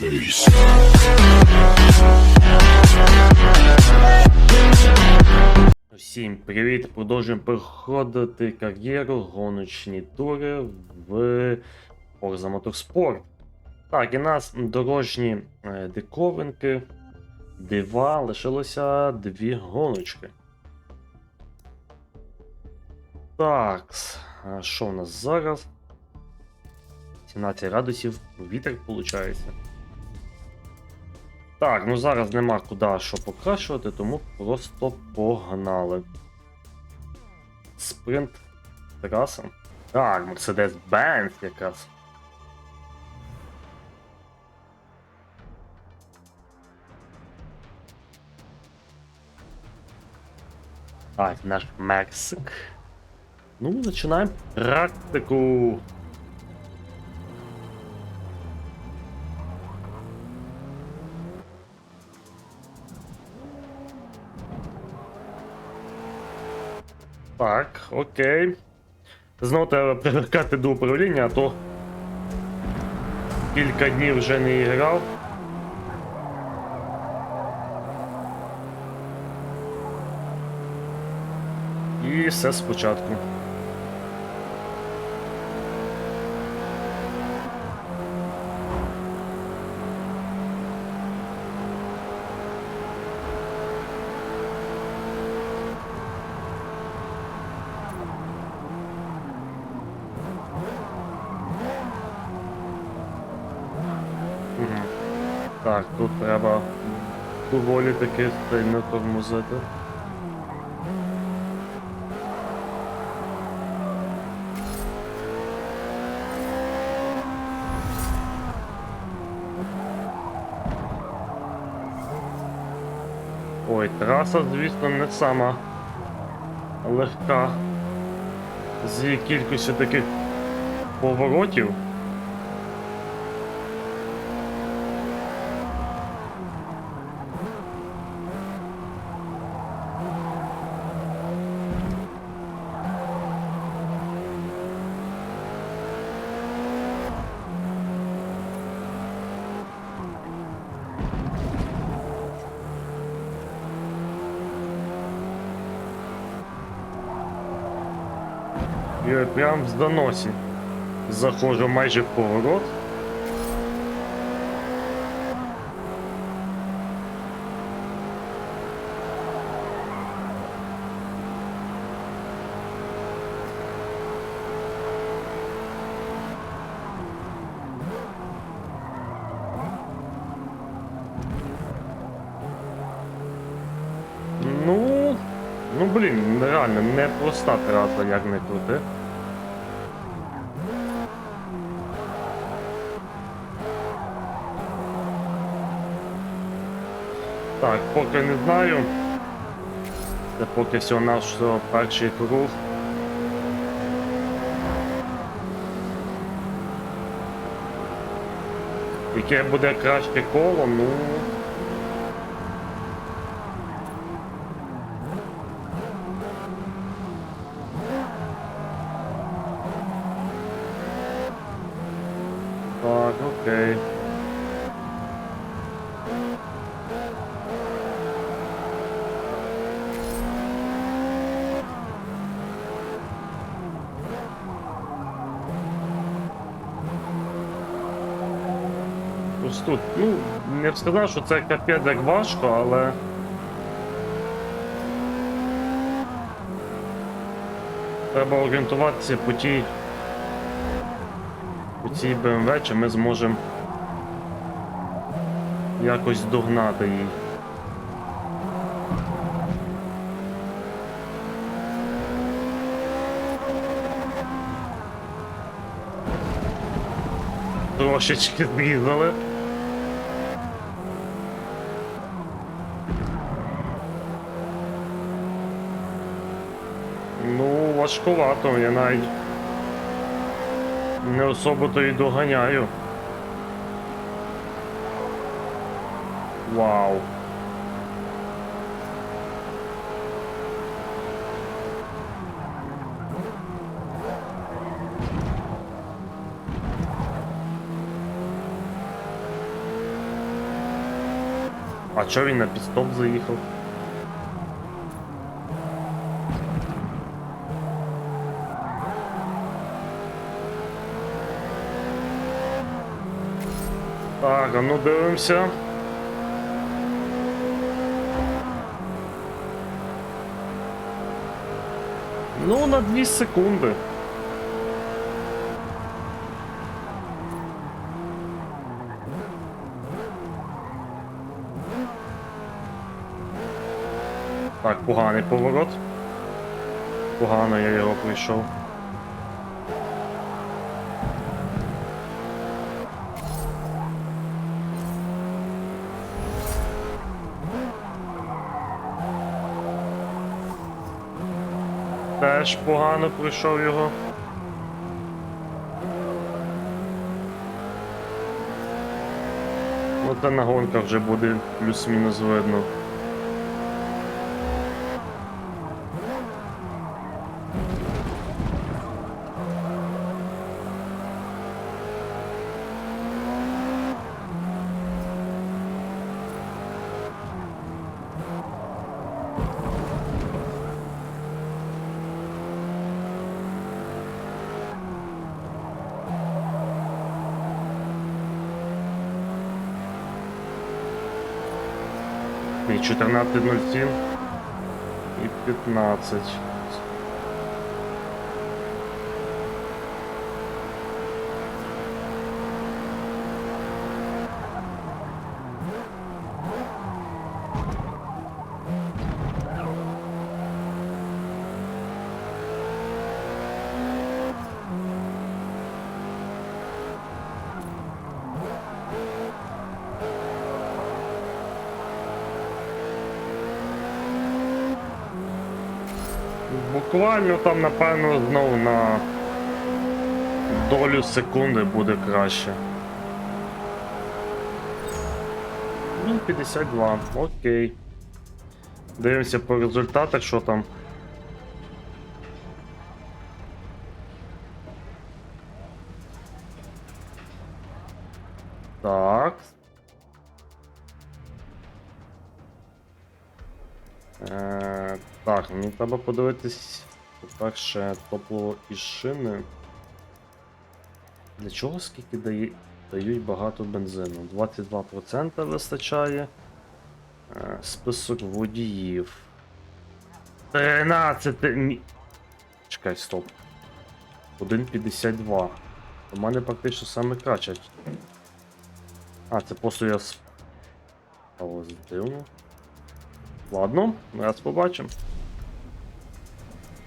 space. Всім привіт! Продовжуємо проходити кар'єру, гоночні тури в Forza Motorsport. Так, і нас дорожні е, диковинки, дива, лишилося дві гоночки. Так, що у нас зараз? 17 градусів, вітер виходить. Так, ну зараз нема куди що покращувати, тому просто погнали. Спринт траса. Так, Mercedes-Benz якраз. Так, наш Мексик. Ну, починаємо практику. Так, окей. Знову треба привикати до управління, а то кілька днів вже не грав. І все спочатку. Мгм. Так, тут треба доволі таки сильно тормозити. Ой, траса, звісно, не сама легка. З кількістю таких поворотів. Прям в доносі. Заходжу майже в поворот. Ну, ну блін, реально непроста траса, як не крути. Так, поки не знаю. Це поки всього наш перший круг. Яке буде краще коло, ну. Так, окей. Ось тут, ну, не б сказав, що це капець як важко, але. Треба орієнтуватися по тій. По цій БМВ, чи ми зможемо якось догнати її. Трошечки зрізали. Ну, важкувато, я навіть не особо то і доганяю. Вау. А чо він на підстоп заїхав? Ну дивимося. Ну, на 2 секунди. Так, поганий поворот. Погано я його прийшов. Теж погано пройшов його. Та на гонках вже буде плюс-мінус видно. 14.07 і 15. Буквально там, напевно, знову на долю секунди буде краще. Ну, 52, окей. Дивимося по результатах, що там. Треба подивитись, по-перше, топливо і шини. Для чого скільки дає, дають багато бензину? 22% вистачає. Е, список водіїв. 13. Ні. Чекай, стоп. 1,52. У мене практично саме краще. А, це просто я с. А ось дивно. Ладно, раз побачимо.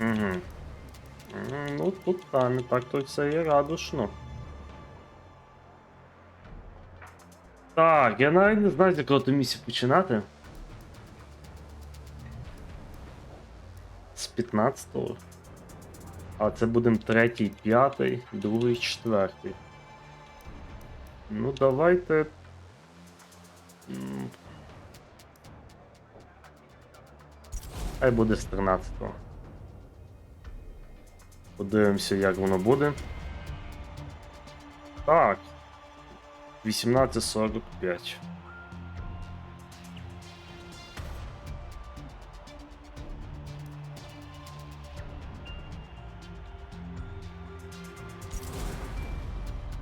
Угу. Ну тут та, не так то все і радушно. Так, я навіть не знаю, з якого то місця починати. З 15-го. А це будемо третій, п'ятий, другий, четвертий. Ну, давайте. Хай буде з 13-го. Подивимося, як воно буде. Так. 18.45.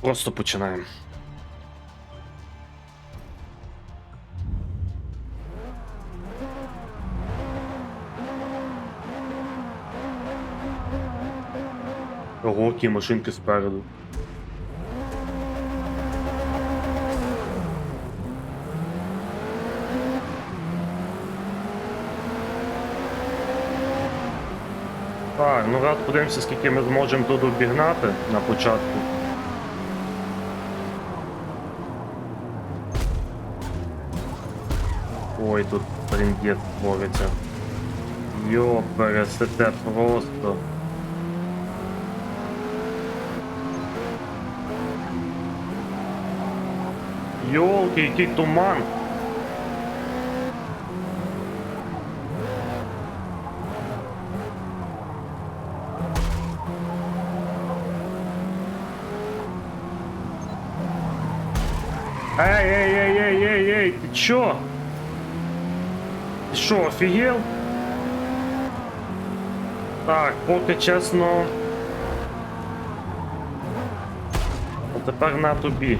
Просто починаємо. Ого, які машинки спереду. Так, ну раз подивимося, скільки ми зможемо тут обігнати на початку. Ой, тут трендець твориться. Йо, пересете просто. Йолки, який туман. Ей, ей, ей, ей, ей, ей, ти чо? Ти Що, офігел? Так, поки чесно. А тепер на тобі.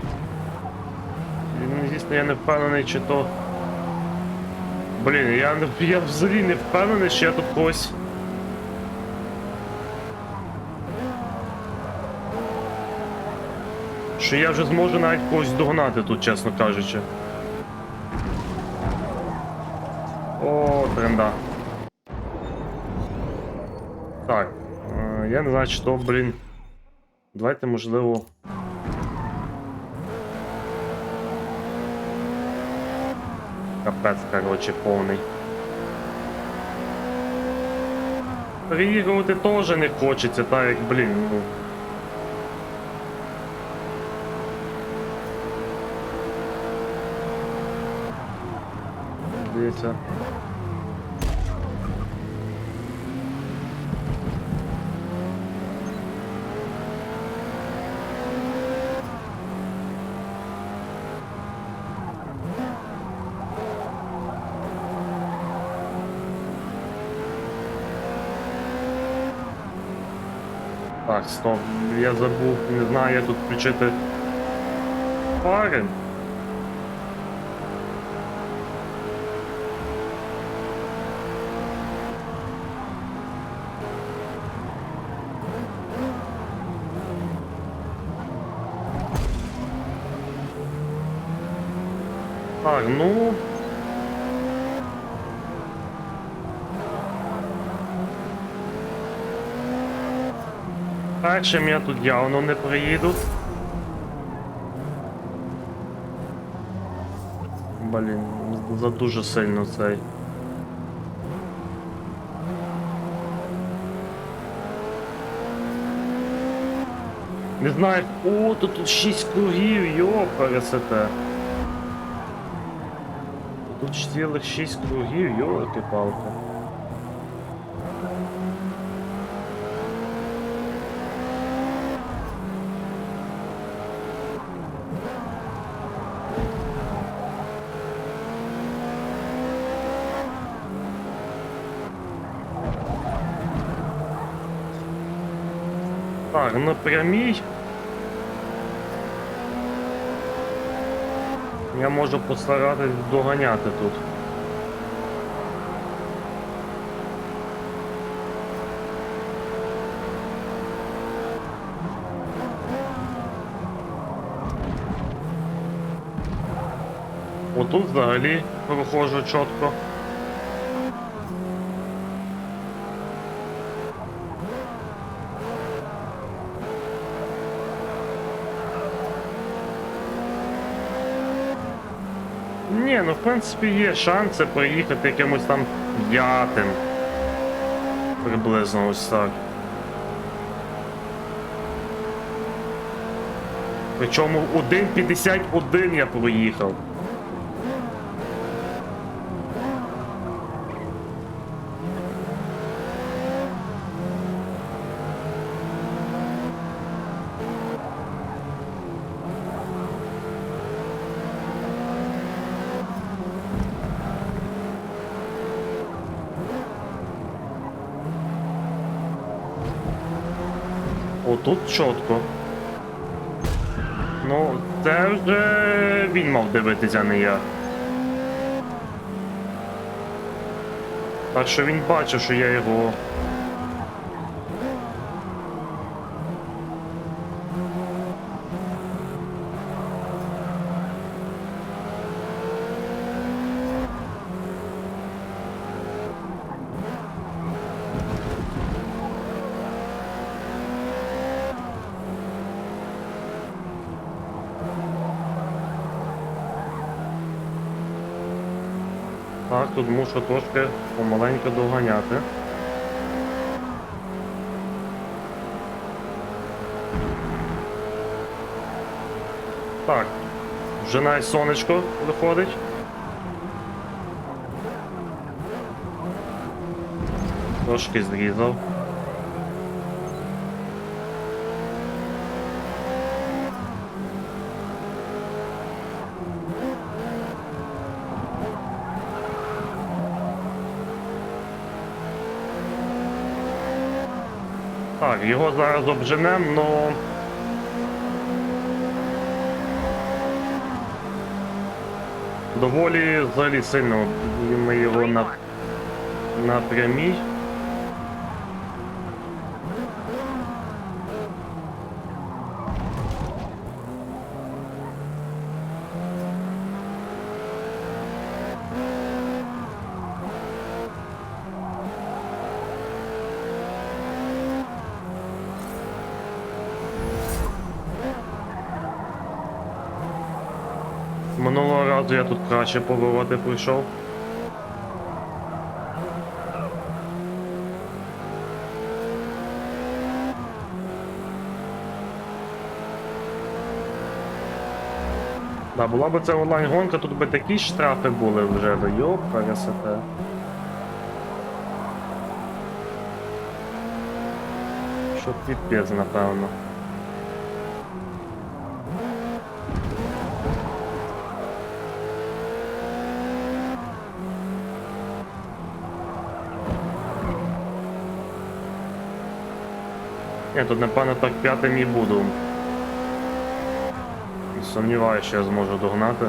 Я не впевнений, чи то. Блін, я, я взагалі не впевнений, що я тут когось. Що я вже зможу навіть когось догнати тут, чесно кажучи. О, тренда. Так. е, Я не знаю, то, блін. Давайте, можливо. Капець, короче, повний. Переігрувати теж не хочеться, так як, блін, ну. Дивіться. Так, стоп, я забув, не знаю, як тут включити фари. Так, ну. Першим я тут явно не приїду. Блін, за дуже сильно цей. Не знаю. О, тут, тут 6 кругів, йо, пересете. Тут цілих 6 кругів, йолки Так, на прямій. Я можу постаратись доганяти тут. Отут взагалі проходжу чітко. Ні, ну в принципі є шанси проїхати якимось там п'ятим. Приблизно ось так. Причому 1.51 я проїхав. Отут чітко. Ну, це вже він мав дивитися, а не я. Так що він бачив, що я його. Так, тут мушу трошки помаленьку доганяти. Так, вже навіть сонечко виходить. Трошки зрізав. Його зараз обженем, ну... Доволі взагалі сильно ми його на, на. Разу я тут краще повороти прийшов. Да, була б це онлайн-гонка, тут би такі штрафи були вже, да йоп, пересете. Що піпець, напевно. Ні, тут напевно так п'ятим і буду. Сумніваюся, що я зможу догнати.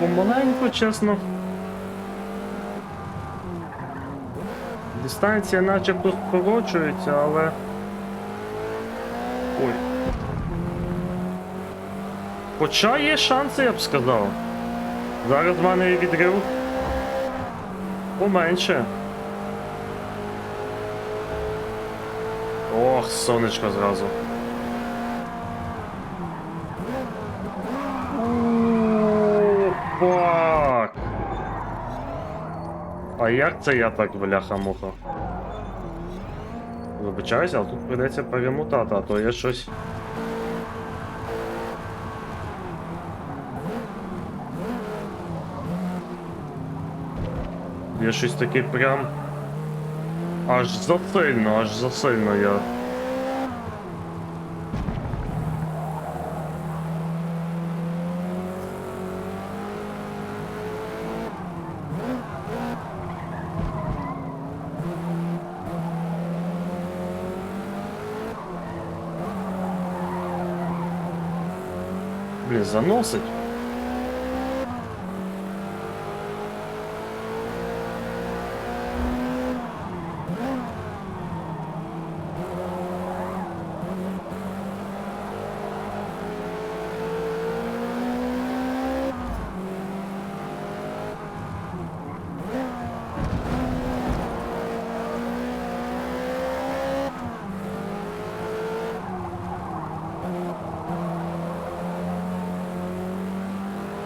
Помаленьку, чесно. Дистанція начебто скорочується, але. Ой. Хоча є шанси, я б сказав. Зараз в мене відрив поменше. Ох, сонечко зразу. А як це я так бляха-муха? Вибачаюся, але тут прийдеться перемутати, а то є щось. Є щось таке прям. Аж засильно, аж засильно я. Заносить.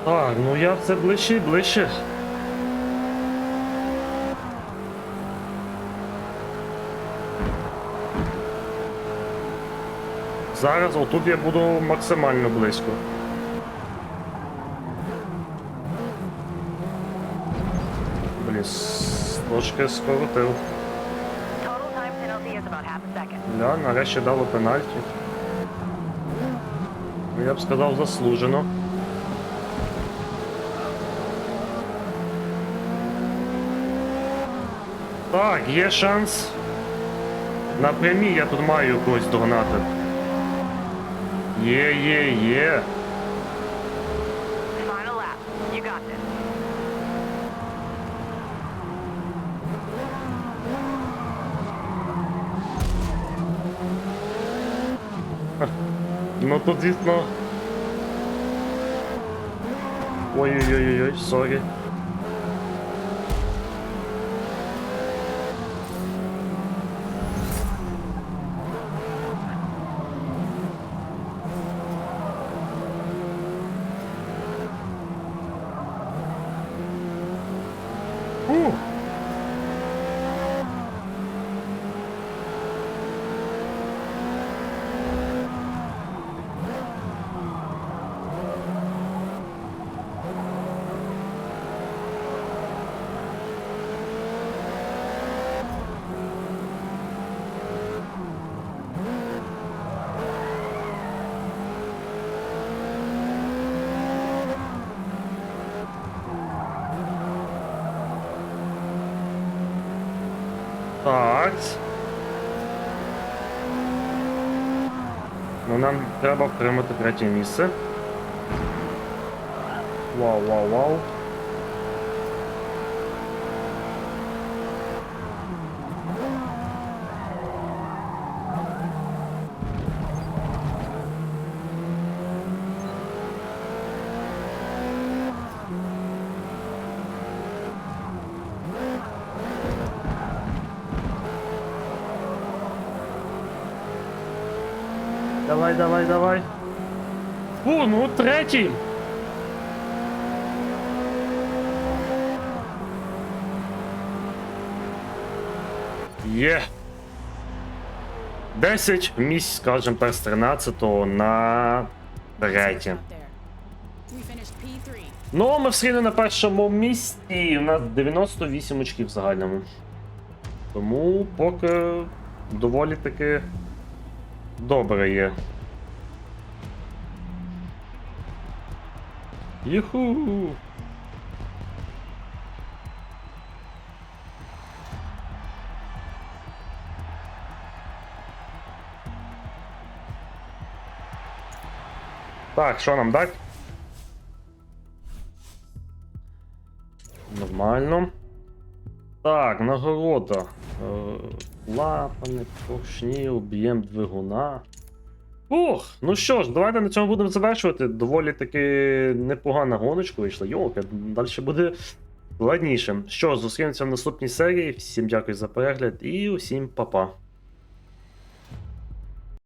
Так, ну я все ближче і ближче. Зараз отут я буду максимально близько. Блін, трошки скоротив. Ля, нарешті дало пенальті. Ну, Я б сказав, заслужено. Так, є шанс. На прямій я тут маю когось догнати. Є, є, є. Ну тут, звісно. Ой-ой-ой-ой, сорі. Ух. Треба втримати третє місце. Вау, вау, вау. Давай, давай, давай. Фу, ну третій. Є. 10 місць, скажем так, з 13 на третє. We finished P3. Ну, ми всі на першому місці. У нас 98 очків в загальному. Тому поки доволі таки добре є. Юху! Так, що нам дать? Нормально. Так, нагорода. Е, Лапани, поршні, об'єм двигуна. Ух, ну що ж, давайте на цьому будемо завершувати. Доволі таки непогана гоночка вийшла. Йолка, далі буде складніше. Що зустрінемося в наступній серії. Всім дякую за перегляд і усім па-па.